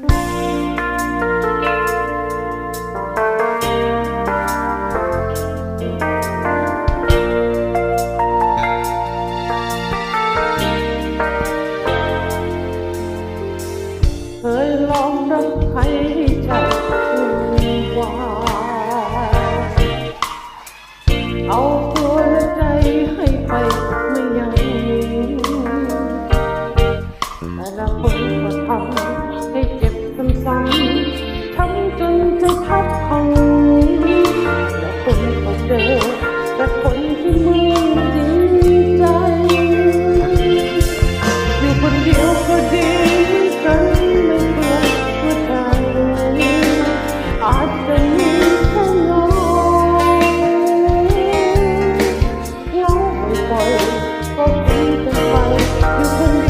เคยลองรักใครให้ใจวุ่นวายเอาตัวและใจให้ไปไม่ยังแต่ละคนก็ทำให้เจ็บ ซ้ำๆทำจนใจพับพังและคนก็เจอแต่คนที่ม่จริงใจ อยู่คนเดียวก็ดีกันไม่เบื่อหัวใจอาจจะมีแค่เงาเหงาบ่อยๆก็คุยกันไปอยู่คนเดียว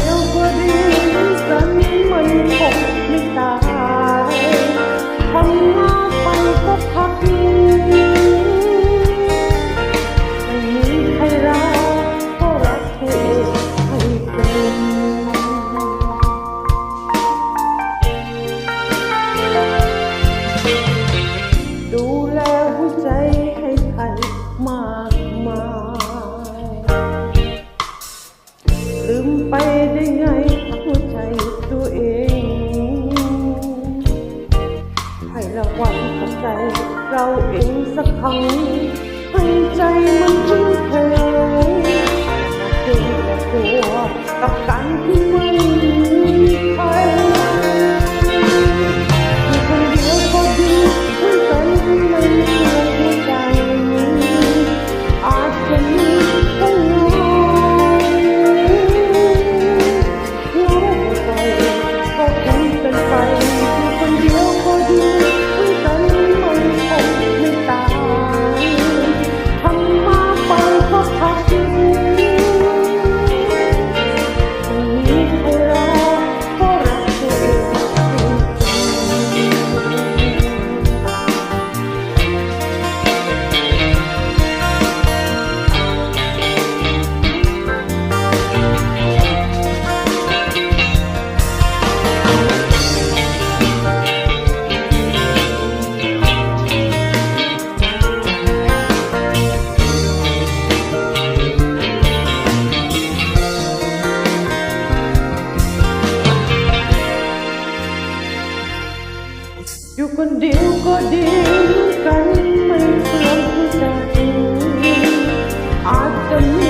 เราเองสักครั้งให้ใจมันทุ่มเทเพียงแต่ตัวกับ อยู่คนเดียวก็ดีกันไม่เปลืองใจอาจจะ